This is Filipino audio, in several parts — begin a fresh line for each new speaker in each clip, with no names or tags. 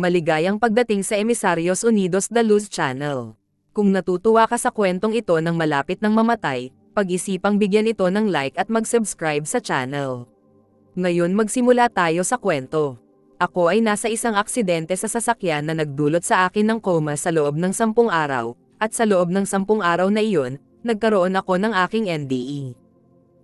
Maligayang pagdating sa Emisarios Unidos da Luz Channel. Kung natutuwa ka sa kwentong ito ng malapit ng mamatay, pag-isipang bigyan ito ng like at mag-subscribe sa channel. Ngayon magsimula tayo sa kwento. Ako ay nasa isang aksidente sa sasakyan na nagdulot sa akin ng koma sa loob ng sampung araw, at sa loob ng sampung araw na iyon, nagkaroon ako ng aking NDE.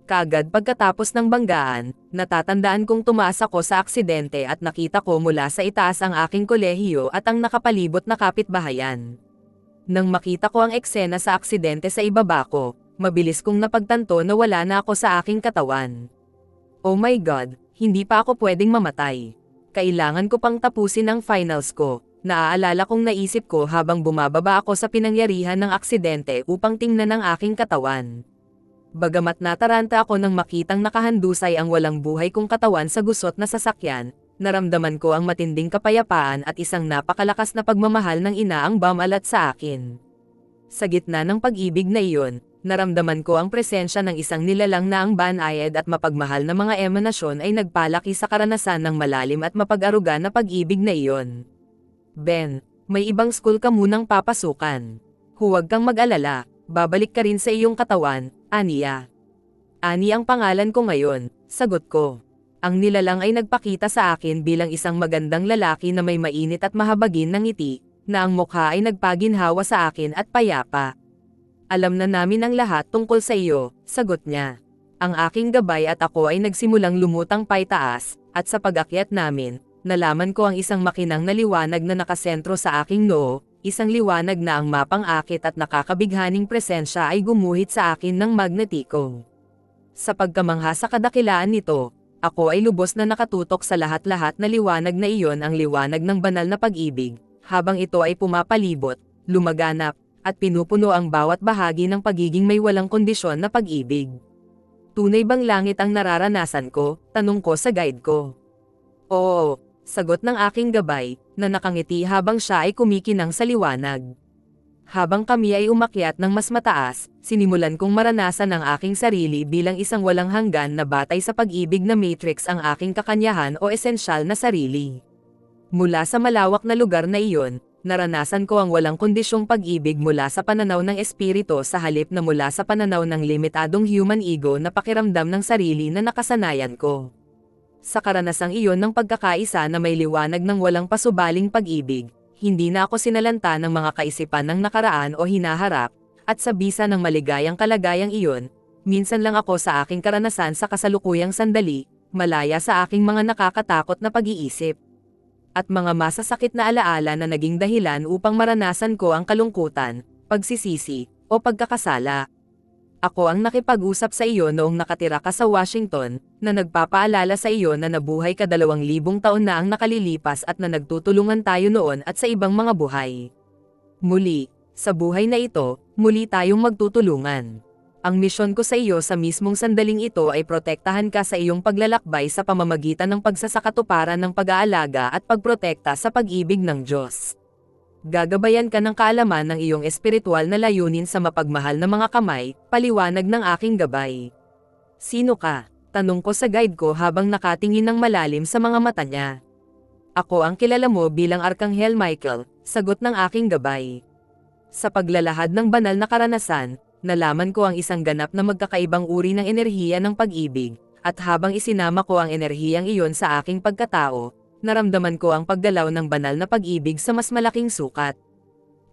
Kagad pagkatapos ng banggaan, natatandaan kong tumaas ako sa aksidente at nakita ko mula sa itaas ang aking kolehiyo at ang nakapalibot na kapitbahayan. Nang makita ko ang eksena sa aksidente sa ibaba ko, mabilis kong napagtanto na wala na ako sa aking katawan. Oh my God, hindi pa ako pwedeng mamatay. Kailangan ko pang tapusin ang finals ko. Naaalala kong naisip ko habang bumababa ako sa pinangyarihan ng aksidente upang tingnan ang aking katawan. Bagamat nataranta ako nang makitang nakahandusay ang walang buhay kong katawan sa gusot na sasakyan, naramdaman ko ang matinding kapayapaan at isang napakalakas na pagmamahal ng ina ang bamalat sa akin. Sa gitna ng pag-ibig na iyon, naramdaman ko ang presensya ng isang nilalang na ang banayad at mapagmahal na mga emanasyon ay nagpalaki sa karanasan ng malalim at mapag-aruga na pag-ibig na iyon. Ben, may ibang school ka munang papasukan. Huwag kang mag-alala, babalik ka rin sa iyong katawan, Aniya. Ani ang pangalan ko ngayon, sagot ko. Ang nilalang ay nagpakita sa akin bilang isang magandang lalaki na may mainit at mahabagin ng ngiti, na ang mukha ay nagpaginhawa sa akin at payapa. Alam na namin ang lahat tungkol sa iyo, sagot niya. Ang aking gabay at ako ay nagsimulang lumutang paitaas, at sa pag-akyat namin, nalaman ko ang isang makinang na liwanag na nakasentro sa aking noo, isang liwanag na ang mapang-akit at nakakabighaning presensya ay gumuhit sa akin ng magnetiko. Sa pagkamangha sa kadakilaan nito, ako ay lubos na nakatutok sa lahat-lahat na liwanag na iyon ang liwanag ng banal na pag-ibig, habang ito ay pumapalibot, lumaganap, at pinupuno ang bawat bahagi ng pagiging may walang kondisyon na pag-ibig. Tunay bang langit ang nararanasan ko? Tanong ko sa guide ko. Oo, sagot ng aking gabay, na nakangiti habang siya ay kumikinang sa liwanag. Habang kami ay umakyat ng mas mataas, sinimulan kong maranasan ang aking sarili bilang isang walang hanggan na batay sa pag-ibig na matrix ang aking kakanyahan o esensyal na sarili. Mula sa malawak na lugar na iyon, naranasan ko ang walang kondisyong pag-ibig mula sa pananaw ng espiritu sa halip na mula sa pananaw ng limitadong human ego na pakiramdam ng sarili na nakasanayan ko sa karanasang iyon ng pagkakaisa na may liwanag ng walang pasubaling pag-ibig, hindi na ako sinalanta ng mga kaisipan ng nakaraan o hinaharap, at sa bisa ng maligayang kalagayang iyon, minsan lang ako sa aking karanasan sa kasalukuyang sandali, malaya sa aking mga nakakatakot na pag-iisip. At mga masasakit na alaala na naging dahilan upang maranasan ko ang kalungkutan, pagsisisi, o pagkakasala. Ako ang nakipag-usap sa iyo noong nakatira ka sa Washington, na nagpapaalala sa iyo na nabuhay ka dalawang libong taon na ang nakalilipas at na nagtutulungan tayo noon at sa ibang mga buhay. Muli, sa buhay na ito, muli tayong magtutulungan. Ang misyon ko sa iyo sa mismong sandaling ito ay protektahan ka sa iyong paglalakbay sa pamamagitan ng pagsasakatuparan ng pag-aalaga at pagprotekta sa pag-ibig ng Diyos gagabayan ka ng kaalaman ng iyong espiritual na layunin sa mapagmahal na mga kamay, paliwanag ng aking gabay. Sino ka? Tanong ko sa guide ko habang nakatingin ng malalim sa mga mata niya. Ako ang kilala mo bilang Arkanghel Michael, sagot ng aking gabay. Sa paglalahad ng banal na karanasan, nalaman ko ang isang ganap na magkakaibang uri ng enerhiya ng pag-ibig, at habang isinama ko ang enerhiyang iyon sa aking pagkatao, naramdaman ko ang paggalaw ng banal na pag-ibig sa mas malaking sukat.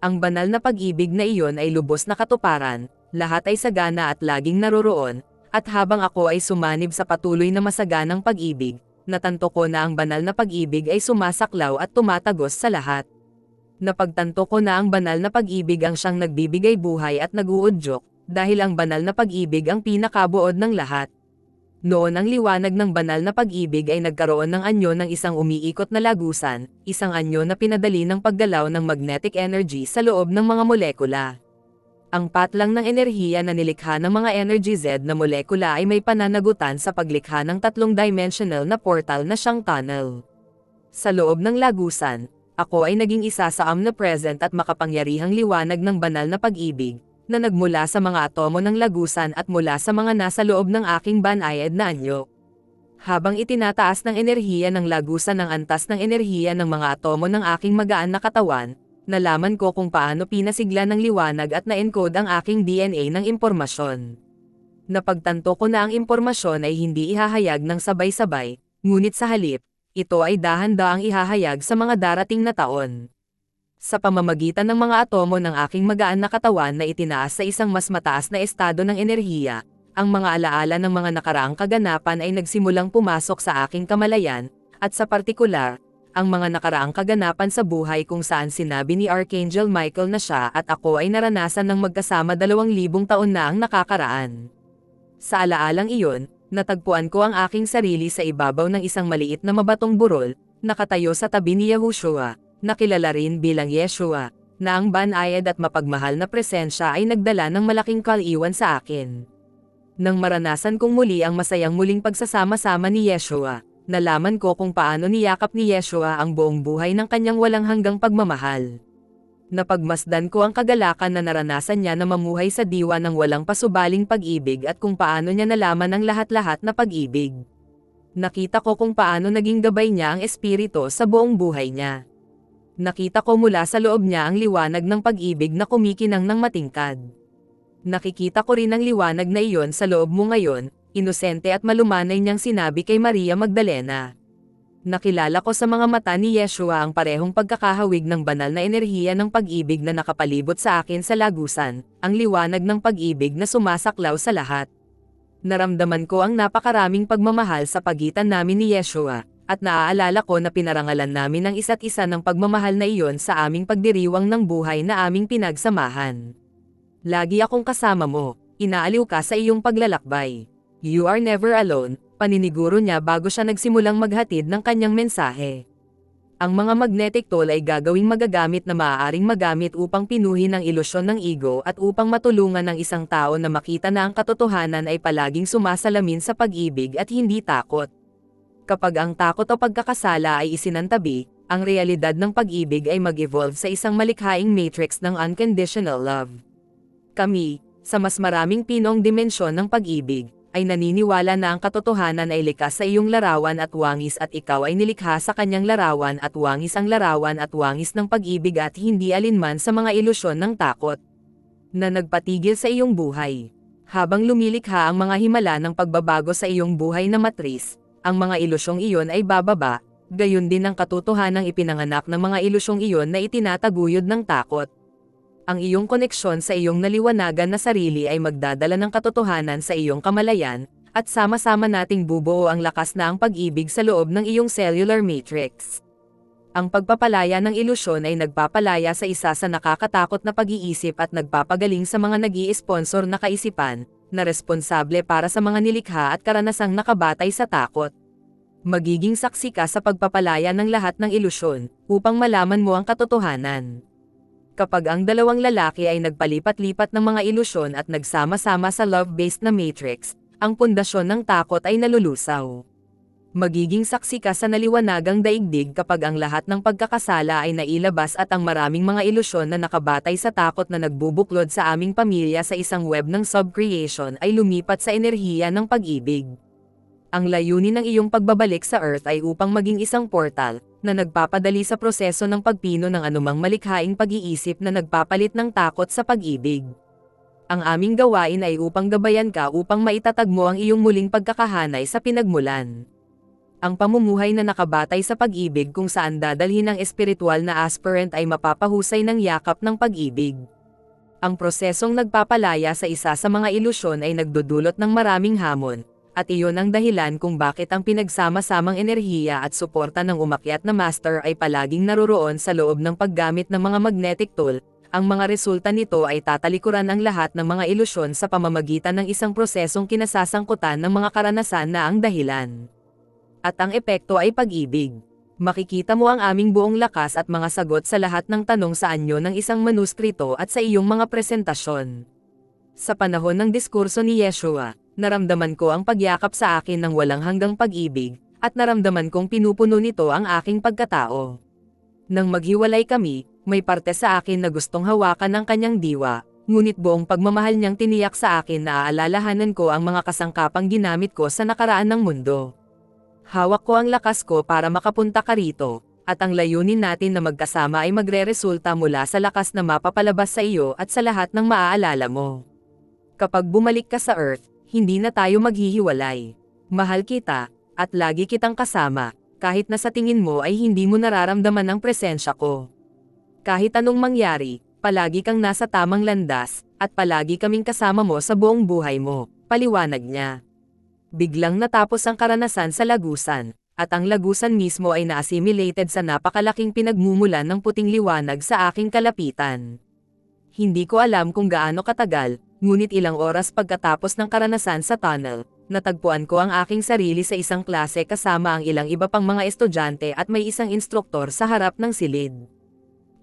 Ang banal na pag-ibig na iyon ay lubos na katuparan, lahat ay sagana at laging naroroon, at habang ako ay sumanib sa patuloy na masaganang pag-ibig, natanto ko na ang banal na pag-ibig ay sumasaklaw at tumatagos sa lahat. Napagtanto ko na ang banal na pag-ibig ang siyang nagbibigay buhay at naguudyok, dahil ang banal na pag-ibig ang pinakabuod ng lahat. Noon ang liwanag ng banal na pag-ibig ay nagkaroon ng anyo ng isang umiikot na lagusan, isang anyo na pinadali ng paggalaw ng magnetic energy sa loob ng mga molekula. Ang patlang ng enerhiya na nilikha ng mga energy Z na molekula ay may pananagutan sa paglikha ng tatlong dimensional na portal na siyang tunnel. Sa loob ng lagusan, ako ay naging isa sa omnipresent at makapangyarihang liwanag ng banal na pag-ibig, na nagmula sa mga atomo ng lagusan at mula sa mga nasa loob ng aking banayad na anyo. Habang itinataas ng enerhiya ng lagusan ng antas ng enerhiya ng mga atomo ng aking magaan na katawan, nalaman ko kung paano pinasigla ng liwanag at na-encode ang aking DNA ng impormasyon. Napagtanto ko na ang impormasyon ay hindi ihahayag ng sabay-sabay, ngunit sa halip, ito ay dahan-daang ihahayag sa mga darating na taon. Sa pamamagitan ng mga atomo ng aking magaan na katawan na itinaas sa isang mas mataas na estado ng enerhiya, ang mga alaala ng mga nakaraang kaganapan ay nagsimulang pumasok sa aking kamalayan, at sa partikular, ang mga nakaraang kaganapan sa buhay kung saan sinabi ni Archangel Michael na siya at ako ay naranasan ng magkasama dalawang libong taon na ang nakakaraan. Sa alaalang iyon, natagpuan ko ang aking sarili sa ibabaw ng isang maliit na mabatong burol, nakatayo sa tabi ni Yahushua, nakilala rin bilang Yeshua, na ang banayad at mapagmahal na presensya ay nagdala ng malaking kaliwan sa akin. Nang maranasan kong muli ang masayang muling pagsasama-sama ni Yeshua, nalaman ko kung paano niyakap ni Yeshua ang buong buhay ng kanyang walang hanggang pagmamahal. Napagmasdan ko ang kagalakan na naranasan niya na mamuhay sa diwa ng walang pasubaling pag-ibig at kung paano niya nalaman ang lahat-lahat na pag-ibig. Nakita ko kung paano naging gabay niya ang espiritu sa buong buhay niya. Nakita ko mula sa loob niya ang liwanag ng pag-ibig na kumikinang ng matingkad. Nakikita ko rin ang liwanag na iyon sa loob mo ngayon, inosente at malumanay niyang sinabi kay Maria Magdalena. Nakilala ko sa mga mata ni Yeshua ang parehong pagkakahawig ng banal na enerhiya ng pag-ibig na nakapalibot sa akin sa lagusan, ang liwanag ng pag-ibig na sumasaklaw sa lahat. Naramdaman ko ang napakaraming pagmamahal sa pagitan namin ni Yeshua, at naaalala ko na pinarangalan namin ang isa't isa ng pagmamahal na iyon sa aming pagdiriwang ng buhay na aming pinagsamahan. Lagi akong kasama mo, inaaliw ka sa iyong paglalakbay. You are never alone, paniniguro niya bago siya nagsimulang maghatid ng kanyang mensahe. Ang mga magnetic tool ay gagawing magagamit na maaaring magamit upang pinuhin ang ilusyon ng ego at upang matulungan ng isang tao na makita na ang katotohanan ay palaging sumasalamin sa pag-ibig at hindi takot. Kapag ang takot o pagkakasala ay isinantabi, ang realidad ng pag-ibig ay mag-evolve sa isang malikhaing matrix ng unconditional love. Kami, sa mas maraming pinong dimensyon ng pag-ibig, ay naniniwala na ang katotohanan ay likas sa iyong larawan at wangis at ikaw ay nilikha sa kanyang larawan at wangis ang larawan at wangis ng pag-ibig at hindi alinman sa mga ilusyon ng takot na nagpatigil sa iyong buhay. Habang lumilikha ang mga himala ng pagbabago sa iyong buhay na matris, ang mga ilusyong iyon ay bababa, gayon din ang katotohanang ipinanganak ng mga ilusyong iyon na itinataguyod ng takot ang iyong koneksyon sa iyong naliwanagan na sarili ay magdadala ng katotohanan sa iyong kamalayan, at sama-sama nating bubuo ang lakas na ang pag-ibig sa loob ng iyong cellular matrix. Ang pagpapalaya ng ilusyon ay nagpapalaya sa isa sa nakakatakot na pag-iisip at nagpapagaling sa mga nag sponsor na kaisipan, na responsable para sa mga nilikha at karanasang nakabatay sa takot. Magiging saksi ka sa pagpapalaya ng lahat ng ilusyon, upang malaman mo ang katotohanan kapag ang dalawang lalaki ay nagpalipat-lipat ng mga ilusyon at nagsama-sama sa love-based na matrix, ang pundasyon ng takot ay nalulusaw. Magiging saksi ka sa naliwanagang daigdig kapag ang lahat ng pagkakasala ay nailabas at ang maraming mga ilusyon na nakabatay sa takot na nagbubuklod sa aming pamilya sa isang web ng subcreation ay lumipat sa enerhiya ng pag-ibig. Ang layunin ng iyong pagbabalik sa Earth ay upang maging isang portal, na nagpapadali sa proseso ng pagpino ng anumang malikhaing pag-iisip na nagpapalit ng takot sa pag-ibig. Ang aming gawain ay upang gabayan ka upang maitatag mo ang iyong muling pagkakahanay sa pinagmulan. Ang pamumuhay na nakabatay sa pag-ibig kung saan dadalhin ang espiritual na aspirant ay mapapahusay ng yakap ng pag-ibig. Ang prosesong nagpapalaya sa isa sa mga ilusyon ay nagdudulot ng maraming hamon, at iyon ang dahilan kung bakit ang pinagsama-samang enerhiya at suporta ng umakyat na master ay palaging naroroon sa loob ng paggamit ng mga magnetic tool, ang mga resulta nito ay tatalikuran ang lahat ng mga ilusyon sa pamamagitan ng isang prosesong kinasasangkutan ng mga karanasan na ang dahilan. At ang epekto ay pag-ibig. Makikita mo ang aming buong lakas at mga sagot sa lahat ng tanong sa anyo ng isang manuskrito at sa iyong mga presentasyon. Sa panahon ng diskurso ni Yeshua, naramdaman ko ang pagyakap sa akin ng walang hanggang pag-ibig, at naramdaman kong pinupuno nito ang aking pagkatao. Nang maghiwalay kami, may parte sa akin na gustong hawakan ng kanyang diwa, ngunit buong pagmamahal niyang tiniyak sa akin na aalalahanan ko ang mga kasangkapang ginamit ko sa nakaraan ng mundo. Hawak ko ang lakas ko para makapunta ka rito, at ang layunin natin na magkasama ay magre-resulta mula sa lakas na mapapalabas sa iyo at sa lahat ng maaalala mo. Kapag bumalik ka sa Earth, hindi na tayo maghihiwalay. Mahal kita, at lagi kitang kasama, kahit na sa tingin mo ay hindi mo nararamdaman ang presensya ko. Kahit anong mangyari, palagi kang nasa tamang landas, at palagi kaming kasama mo sa buong buhay mo, paliwanag niya. Biglang natapos ang karanasan sa lagusan, at ang lagusan mismo ay na-assimilated sa napakalaking pinagmumulan ng puting liwanag sa aking kalapitan. Hindi ko alam kung gaano katagal, ngunit ilang oras pagkatapos ng karanasan sa tunnel, natagpuan ko ang aking sarili sa isang klase kasama ang ilang iba pang mga estudyante at may isang instruktor sa harap ng silid.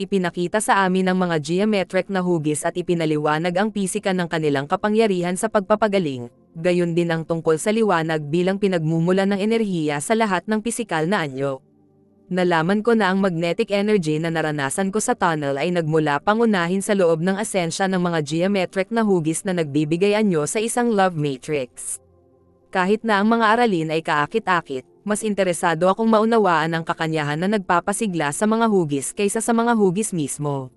Ipinakita sa amin ang mga geometric na hugis at ipinaliwanag ang pisika ng kanilang kapangyarihan sa pagpapagaling, gayon din ang tungkol sa liwanag bilang pinagmumulan ng enerhiya sa lahat ng pisikal na anyo. Nalaman ko na ang magnetic energy na naranasan ko sa tunnel ay nagmula pangunahin sa loob ng asensya ng mga geometric na hugis na nagbibigay anyo sa isang love matrix. Kahit na ang mga aralin ay kaakit-akit, mas interesado akong maunawaan ang kakanyahan na nagpapasigla sa mga hugis kaysa sa mga hugis mismo.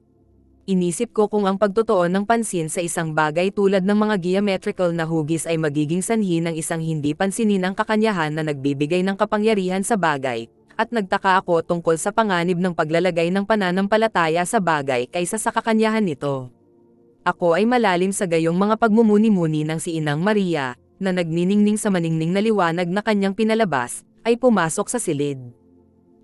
Inisip ko kung ang pagtutuon ng pansin sa isang bagay tulad ng mga geometrical na hugis ay magiging sanhi ng isang hindi pansinin ang kakanyahan na nagbibigay ng kapangyarihan sa bagay, at nagtaka ako tungkol sa panganib ng paglalagay ng pananampalataya sa bagay kaysa sa kakanyahan nito. Ako ay malalim sa gayong mga pagmumuni-muni ng si Inang Maria, na nagniningning sa maningning na liwanag na kanyang pinalabas, ay pumasok sa silid.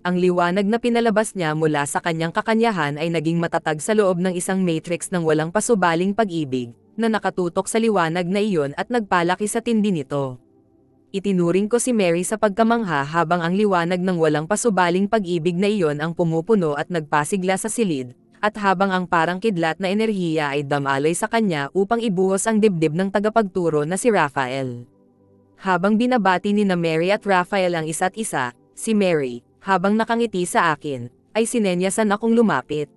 Ang liwanag na pinalabas niya mula sa kanyang kakanyahan ay naging matatag sa loob ng isang matrix ng walang pasubaling pag-ibig, na nakatutok sa liwanag na iyon at nagpalaki sa tindi nito. Itinuring ko si Mary sa pagkamangha habang ang liwanag ng walang pasubaling pag-ibig na iyon ang pumupuno at nagpasigla sa silid, at habang ang parang kidlat na enerhiya ay damaloy sa kanya upang ibuhos ang dibdib ng tagapagturo na si Raphael. Habang binabati ni na Mary at Raphael ang isa't isa, si Mary, habang nakangiti sa akin, ay sinenyasan akong lumapit.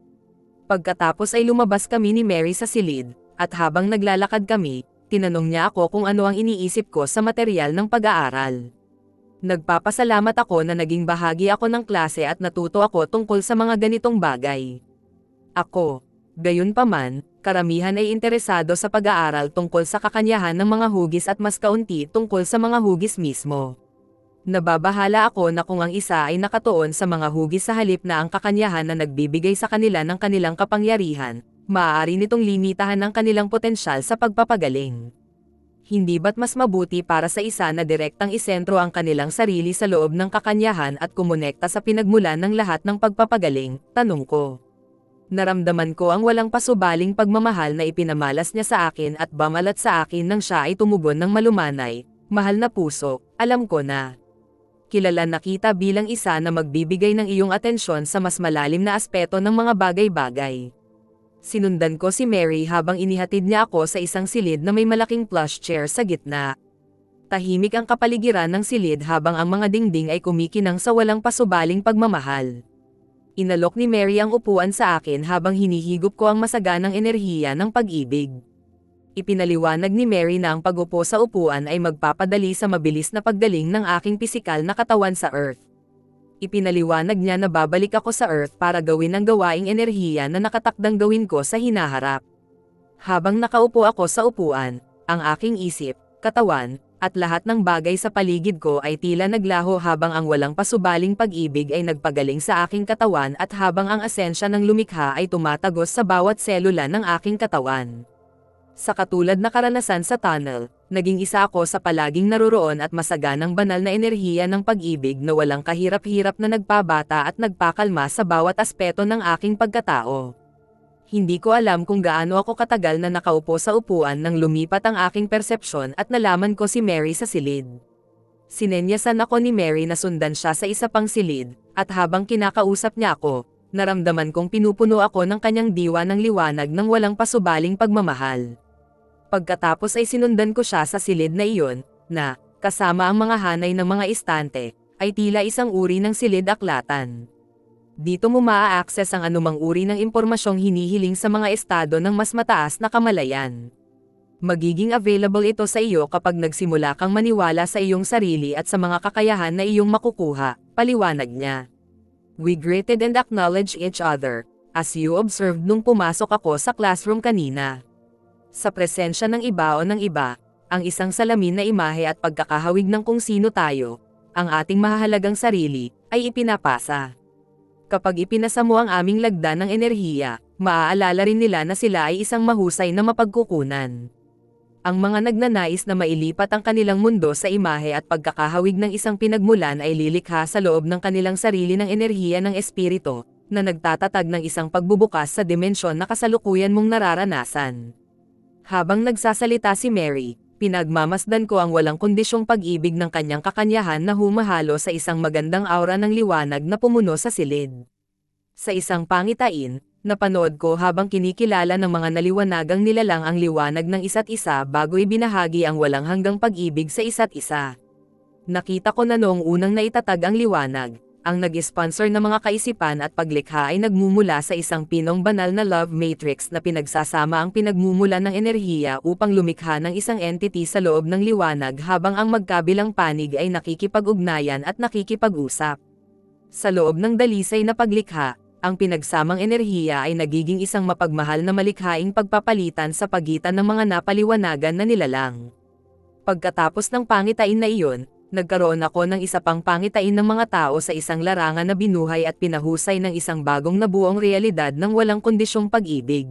Pagkatapos ay lumabas kami ni Mary sa silid, at habang naglalakad kami, tinanong niya ako kung ano ang iniisip ko sa material ng pag-aaral. Nagpapasalamat ako na naging bahagi ako ng klase at natuto ako tungkol sa mga ganitong bagay. Ako. Gayunpaman, karamihan ay interesado sa pag-aaral tungkol sa kakanyahan ng mga hugis at mas kaunti tungkol sa mga hugis mismo. Nababahala ako na kung ang isa ay nakatuon sa mga hugis sa halip na ang kakanyahan na nagbibigay sa kanila ng kanilang kapangyarihan, maaari nitong limitahan ang kanilang potensyal sa pagpapagaling. Hindi ba't mas mabuti para sa isa na direktang isentro ang kanilang sarili sa loob ng kakanyahan at kumonekta sa pinagmulan ng lahat ng pagpapagaling, tanong ko. Naramdaman ko ang walang pasubaling pagmamahal na ipinamalas niya sa akin at bamalat sa akin nang siya ay tumugon ng malumanay, mahal na puso, alam ko na. Kilala na kita bilang isa na magbibigay ng iyong atensyon sa mas malalim na aspeto ng mga bagay-bagay. Sinundan ko si Mary habang inihatid niya ako sa isang silid na may malaking plush chair sa gitna. Tahimik ang kapaligiran ng silid habang ang mga dingding ay kumikinang sa walang pasubaling pagmamahal. Inalok ni Mary ang upuan sa akin habang hinihigop ko ang masaganang enerhiya ng pag-ibig. Ipinaliwanag ni Mary na ang pagupo sa upuan ay magpapadali sa mabilis na paggaling ng aking pisikal na katawan sa Earth. Ipinaliwanag niya na babalik ako sa Earth para gawin ang gawaing enerhiya na nakatakdang gawin ko sa hinaharap. Habang nakaupo ako sa upuan, ang aking isip, katawan, at lahat ng bagay sa paligid ko ay tila naglaho habang ang walang pasubaling pag-ibig ay nagpagaling sa aking katawan at habang ang asensya ng lumikha ay tumatagos sa bawat selula ng aking katawan. Sa katulad na karanasan sa tunnel, naging isa ako sa palaging naroroon at masaganang banal na enerhiya ng pag-ibig na walang kahirap-hirap na nagpabata at nagpakalma sa bawat aspeto ng aking pagkatao. Hindi ko alam kung gaano ako katagal na nakaupo sa upuan nang lumipat ang aking persepsyon at nalaman ko si Mary sa silid. Sinenyasan ako ni Mary na sundan siya sa isa pang silid, at habang kinakausap niya ako, naramdaman kong pinupuno ako ng kanyang diwa ng liwanag ng walang pasubaling pagmamahal. Pagkatapos ay sinundan ko siya sa silid na iyon, na, kasama ang mga hanay ng mga istante, ay tila isang uri ng silid aklatan. Dito mo maa-access ang anumang uri ng impormasyong hinihiling sa mga estado ng mas mataas na kamalayan. Magiging available ito sa iyo kapag nagsimula kang maniwala sa iyong sarili at sa mga kakayahan na iyong makukuha, paliwanag niya. We greeted and acknowledged each other, as you observed nung pumasok ako sa classroom kanina. Sa presensya ng iba o ng iba, ang isang salamin na imahe at pagkakahawig ng kung sino tayo, ang ating mahahalagang sarili, ay ipinapasa. Kapag ipinasa mo ang aming lagda ng enerhiya, maaalala rin nila na sila ay isang mahusay na mapagkukunan. Ang mga nagnanais na mailipat ang kanilang mundo sa imahe at pagkakahawig ng isang pinagmulan ay lilikha sa loob ng kanilang sarili ng enerhiya ng espiritu, na nagtatatag ng isang pagbubukas sa dimensyon na kasalukuyan mong nararanasan. Habang nagsasalita si Mary, pinagmamasdan ko ang walang kondisyong pag-ibig ng kanyang kakanyahan na humahalo sa isang magandang aura ng liwanag na pumuno sa silid. Sa isang pangitain, napanood ko habang kinikilala ng mga naliwanagang nilalang ang liwanag ng isa't isa bago ibinahagi ang walang hanggang pag-ibig sa isa't isa. Nakita ko na noong unang naitatag ang liwanag, ang nag-sponsor ng mga kaisipan at paglikha ay nagmumula sa isang pinong banal na love matrix na pinagsasama ang pinagmumula ng enerhiya upang lumikha ng isang entity sa loob ng liwanag habang ang magkabilang panig ay nakikipag-ugnayan at nakikipag-usap. Sa loob ng dalisay na paglikha, ang pinagsamang enerhiya ay nagiging isang mapagmahal na malikhaing pagpapalitan sa pagitan ng mga napaliwanagan na nilalang. Pagkatapos ng pangitain na iyon, nagkaroon ako ng isa pang pangitain ng mga tao sa isang larangan na binuhay at pinahusay ng isang bagong nabuong realidad ng walang kondisyong pag-ibig.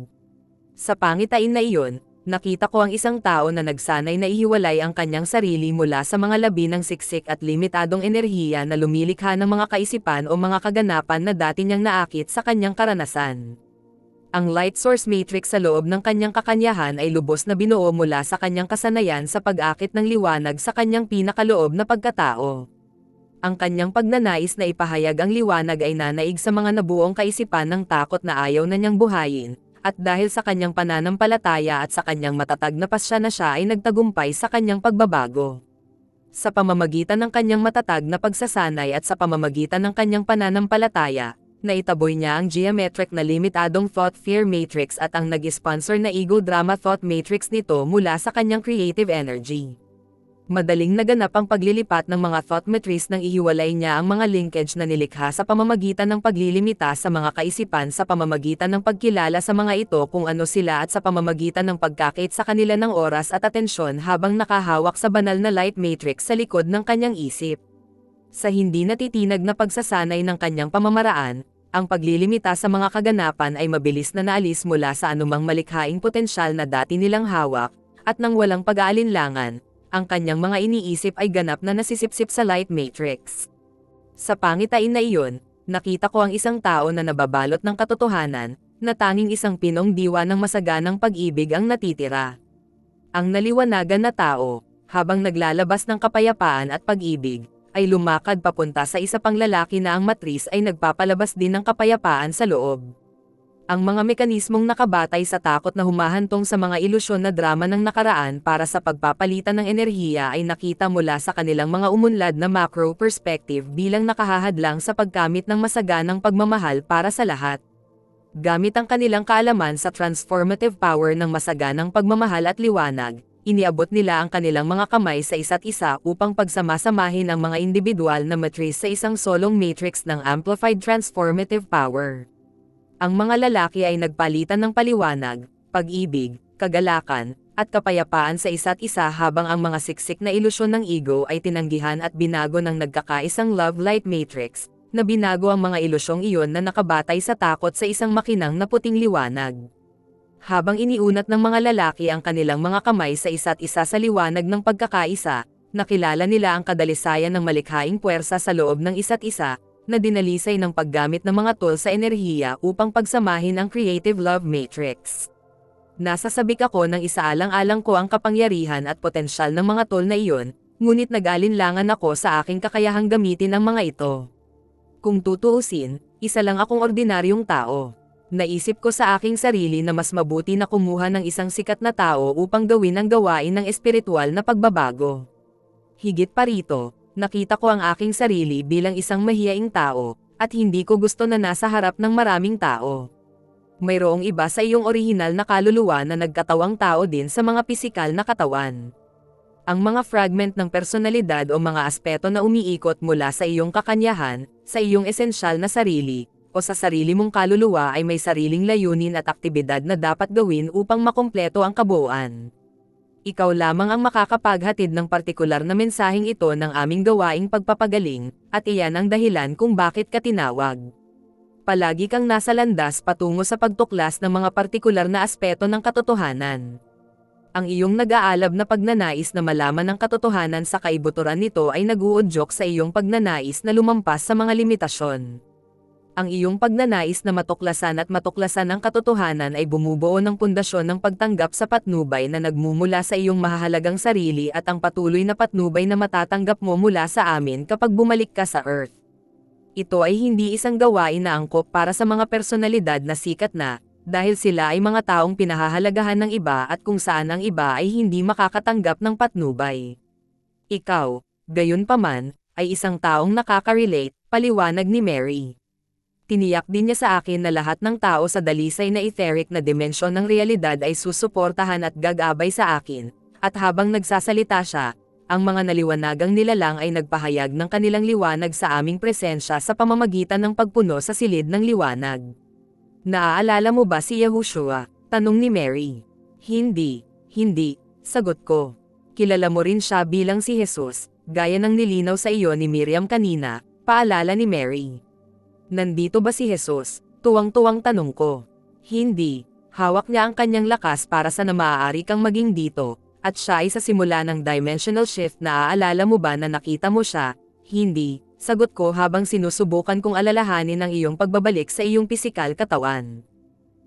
Sa pangitain na iyon, nakita ko ang isang tao na nagsanay na ihiwalay ang kanyang sarili mula sa mga labi ng siksik at limitadong enerhiya na lumilikha ng mga kaisipan o mga kaganapan na dati niyang naakit sa kanyang karanasan. Ang light source matrix sa loob ng kanyang kakanyahan ay lubos na binuo mula sa kanyang kasanayan sa pag-akit ng liwanag sa kanyang pinakaloob na pagkatao. Ang kanyang pagnanais na ipahayag ang liwanag ay nanaig sa mga nabuong kaisipan ng takot na ayaw na niyang buhayin, at dahil sa kanyang pananampalataya at sa kanyang matatag na pasya na siya ay nagtagumpay sa kanyang pagbabago. Sa pamamagitan ng kanyang matatag na pagsasanay at sa pamamagitan ng kanyang pananampalataya, naitaboy niya ang geometric na limitadong thought fear matrix at ang nag-sponsor na ego drama thought matrix nito mula sa kanyang creative energy. Madaling naganap ang paglilipat ng mga thought matrix nang ihiwalay niya ang mga linkage na nilikha sa pamamagitan ng paglilimita sa mga kaisipan sa pamamagitan ng pagkilala sa mga ito kung ano sila at sa pamamagitan ng pagkakit sa kanila ng oras at atensyon habang nakahawak sa banal na light matrix sa likod ng kanyang isip. Sa hindi natitinag na pagsasanay ng kanyang pamamaraan, ang paglilimita sa mga kaganapan ay mabilis na naalis mula sa anumang malikhaing potensyal na dati nilang hawak, at nang walang pag-aalinlangan, ang kanyang mga iniisip ay ganap na nasisipsip sa light matrix. Sa pangitain na iyon, nakita ko ang isang tao na nababalot ng katotohanan, na tanging isang pinong diwa ng masaganang pag-ibig ang natitira. Ang naliwanagan na tao, habang naglalabas ng kapayapaan at pag-ibig, ay lumakad papunta sa isa pang lalaki na ang matris ay nagpapalabas din ng kapayapaan sa loob. Ang mga mekanismong nakabatay sa takot na humahantong sa mga ilusyon na drama ng nakaraan para sa pagpapalitan ng enerhiya ay nakita mula sa kanilang mga umunlad na macro perspective bilang nakahahadlang sa pagkamit ng masaganang pagmamahal para sa lahat. Gamit ang kanilang kaalaman sa transformative power ng masaganang pagmamahal at liwanag, iniabot nila ang kanilang mga kamay sa isa't isa upang pagsamasamahin ang mga individual na matrice sa isang solong matrix ng amplified transformative power. Ang mga lalaki ay nagpalitan ng paliwanag, pag-ibig, kagalakan, at kapayapaan sa isa't isa habang ang mga siksik na ilusyon ng ego ay tinanggihan at binago ng nagkakaisang love light matrix, na binago ang mga ilusyong iyon na nakabatay sa takot sa isang makinang na puting liwanag habang iniunat ng mga lalaki ang kanilang mga kamay sa isa't isa sa liwanag ng pagkakaisa, nakilala nila ang kadalisayan ng malikhaing puwersa sa loob ng isa't isa, na dinalisay ng paggamit ng mga tool sa enerhiya upang pagsamahin ang creative love matrix. Nasasabik ako ng isaalang-alang ko ang kapangyarihan at potensyal ng mga tool na iyon, ngunit nag-alinlangan ako sa aking kakayahang gamitin ang mga ito. Kung tutuusin, isa lang akong ordinaryong tao naisip ko sa aking sarili na mas mabuti na kumuha ng isang sikat na tao upang gawin ang gawain ng espiritual na pagbabago. Higit pa rito, nakita ko ang aking sarili bilang isang mahiyaing tao, at hindi ko gusto na nasa harap ng maraming tao. mayroong iba sa iyong orihinal na kaluluwa na nagkatawang tao din sa mga pisikal na katawan. Ang mga fragment ng personalidad o mga aspeto na umiikot mula sa iyong kakanyahan, sa iyong esensyal na sarili, o sa sarili mong kaluluwa ay may sariling layunin at aktibidad na dapat gawin upang makumpleto ang kabuuan. Ikaw lamang ang makakapaghatid ng partikular na mensaheng ito ng aming gawaing pagpapagaling, at iyan ang dahilan kung bakit ka tinawag palagi kang nasa landas patungo sa pagtuklas ng mga partikular na aspeto ng katotohanan. Ang iyong nag-aalab na pagnanais na malaman ang katotohanan sa kaibuturan nito ay naguudyok sa iyong pagnanais na lumampas sa mga limitasyon. Ang iyong pagnanais na matuklasan at matuklasan ang katotohanan ay bumubuo ng pundasyon ng pagtanggap sa patnubay na nagmumula sa iyong mahahalagang sarili at ang patuloy na patnubay na matatanggap mo mula sa amin kapag bumalik ka sa Earth. Ito ay hindi isang gawain na angkop para sa mga personalidad na sikat na, dahil sila ay mga taong pinahahalagahan ng iba at kung saan ang iba ay hindi makakatanggap ng patnubay. Ikaw, gayon paman, ay isang taong nakaka-relate, paliwanag ni Mary. Tiniyak din niya sa akin na lahat ng tao sa dalisay na etheric na dimensyon ng realidad ay susuportahan at gagabay sa akin, at habang nagsasalita siya, ang mga naliwanagang nilalang ay nagpahayag ng kanilang liwanag sa aming presensya sa pamamagitan ng pagpuno sa silid ng liwanag. Naaalala mo ba si Yahushua? Tanong ni Mary. Hindi, hindi, sagot ko. Kilala mo rin siya bilang si Jesus, gaya ng nilinaw sa iyo ni Miriam kanina, paalala ni Mary. Nandito ba si Jesus? Tuwang-tuwang tanong ko. Hindi, hawak niya ang kanyang lakas para sa na maaari kang maging dito, at siya ay sa simula ng dimensional shift na aalala mo ba na nakita mo siya? Hindi, sagot ko habang sinusubukan kong alalahanin ang iyong pagbabalik sa iyong pisikal katawan.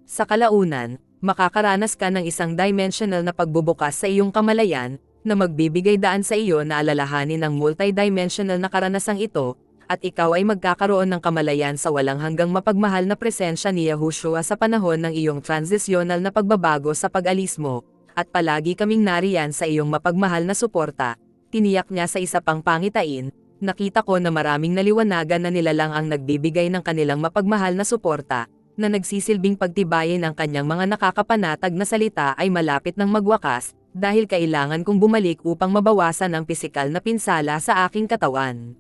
Sa kalaunan, makakaranas ka ng isang dimensional na pagbubukas sa iyong kamalayan, na magbibigay daan sa iyo na alalahanin ang multidimensional na karanasang ito, at ikaw ay magkakaroon ng kamalayan sa walang hanggang mapagmahal na presensya ni Yahushua sa panahon ng iyong transitional na pagbabago sa pag-alis mo, at palagi kaming nariyan sa iyong mapagmahal na suporta, tiniyak niya sa isa pang pangitain, nakita ko na maraming naliwanagan na nilalang ang nagbibigay ng kanilang mapagmahal na suporta, na nagsisilbing pagtibayin ang kanyang mga nakakapanatag na salita ay malapit ng magwakas, dahil kailangan kong bumalik upang mabawasan ang pisikal na pinsala sa aking katawan.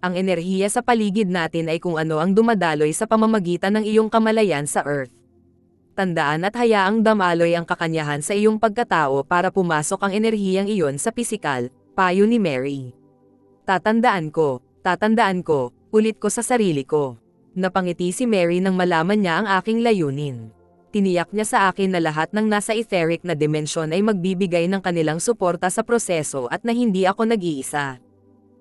Ang enerhiya sa paligid natin ay kung ano ang dumadaloy sa pamamagitan ng iyong kamalayan sa Earth tandaan at hayaang damaloy ang kakanyahan sa iyong pagkatao para pumasok ang enerhiyang iyon sa pisikal, payo ni Mary. Tatandaan ko, tatandaan ko, ulit ko sa sarili ko. Napangiti si Mary nang malaman niya ang aking layunin. Tiniyak niya sa akin na lahat ng nasa etheric na dimensyon ay magbibigay ng kanilang suporta sa proseso at na hindi ako nag-iisa.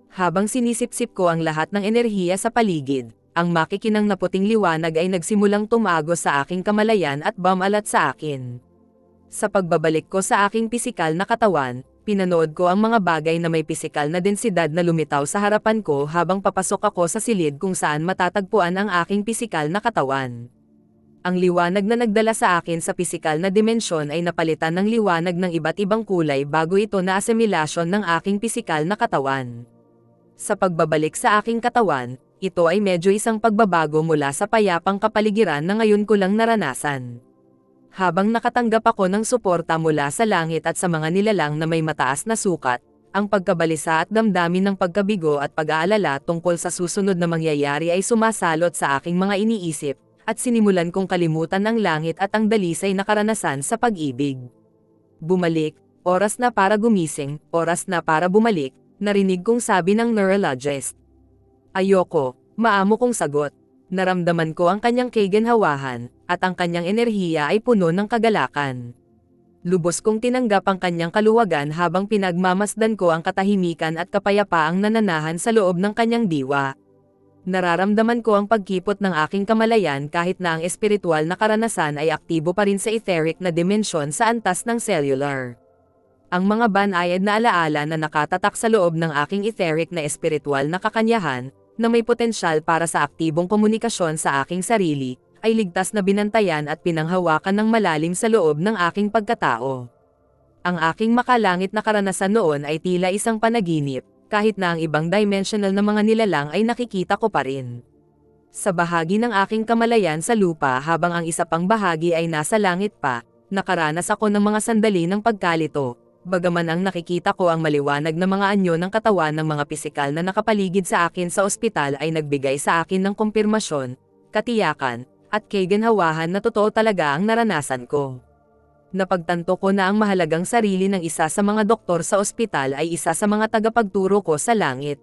Habang sinisipsip ko ang lahat ng enerhiya sa paligid, ang makikinang na puting liwanag ay nagsimulang tumago sa aking kamalayan at bamalat sa akin. Sa pagbabalik ko sa aking pisikal na katawan, pinanood ko ang mga bagay na may pisikal na densidad na lumitaw sa harapan ko habang papasok ako sa silid kung saan matatagpuan ang aking pisikal na katawan. Ang liwanag na nagdala sa akin sa pisikal na dimensyon ay napalitan ng liwanag ng iba't ibang kulay bago ito na asimilasyon ng aking pisikal na katawan. Sa pagbabalik sa aking katawan, ito ay medyo isang pagbabago mula sa payapang kapaligiran na ngayon ko lang naranasan. Habang nakatanggap ako ng suporta mula sa langit at sa mga nilalang na may mataas na sukat, ang pagkabalisa at damdamin ng pagkabigo at pag-aalala tungkol sa susunod na mangyayari ay sumasalot sa aking mga iniisip, at sinimulan kong kalimutan ang langit at ang dalisay na karanasan sa pag-ibig. Bumalik, oras na para gumising, oras na para bumalik, narinig kong sabi ng neurologist. Ayoko, maamo kong sagot. Naramdaman ko ang kanyang kaganhawahan, at ang kanyang enerhiya ay puno ng kagalakan. Lubos kong tinanggap ang kanyang kaluwagan habang pinagmamasdan ko ang katahimikan at kapayapaang nananahan sa loob ng kanyang diwa. Nararamdaman ko ang pagkipot ng aking kamalayan kahit na ang espiritual na karanasan ay aktibo pa rin sa etheric na dimensyon sa antas ng cellular. Ang mga banayad na alaala na nakatatak sa loob ng aking etheric na espiritual na kakanyahan, na may potensyal para sa aktibong komunikasyon sa aking sarili, ay ligtas na binantayan at pinanghawakan ng malalim sa loob ng aking pagkatao. Ang aking makalangit na karanasan noon ay tila isang panaginip, kahit na ang ibang dimensional na mga nilalang ay nakikita ko pa rin. Sa bahagi ng aking kamalayan sa lupa habang ang isa pang bahagi ay nasa langit pa, nakaranas ako ng mga sandali ng pagkalito, bagaman ang nakikita ko ang maliwanag na mga anyo ng katawan ng mga pisikal na nakapaligid sa akin sa ospital ay nagbigay sa akin ng kumpirmasyon, katiyakan, at kaganhawahan na totoo talaga ang naranasan ko. Napagtanto ko na ang mahalagang sarili ng isa sa mga doktor sa ospital ay isa sa mga tagapagturo ko sa langit.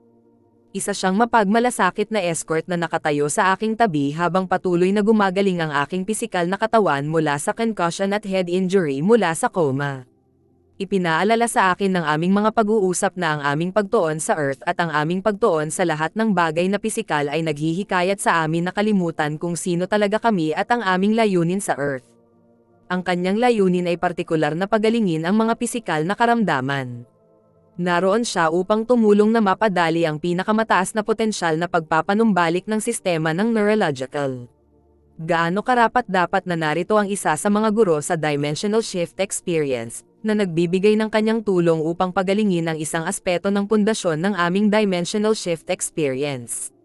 Isa siyang mapagmalasakit na escort na nakatayo sa aking tabi habang patuloy na gumagaling ang aking pisikal na katawan mula sa concussion at head injury mula sa coma. Ipinaalala sa akin ng aming mga pag-uusap na ang aming pagtuon sa Earth at ang aming pagtuon sa lahat ng bagay na pisikal ay naghihikayat sa amin na kalimutan kung sino talaga kami at ang aming layunin sa Earth. Ang kanyang layunin ay partikular na pagalingin ang mga pisikal na karamdaman. Naroon siya upang tumulong na mapadali ang pinakamataas na potensyal na pagpapanumbalik ng sistema ng neurological. Gaano karapat dapat na narito ang isa sa mga guro sa Dimensional Shift Experience, na nagbibigay ng kanyang tulong upang pagalingin ang isang aspeto ng pundasyon ng aming Dimensional Shift Experience.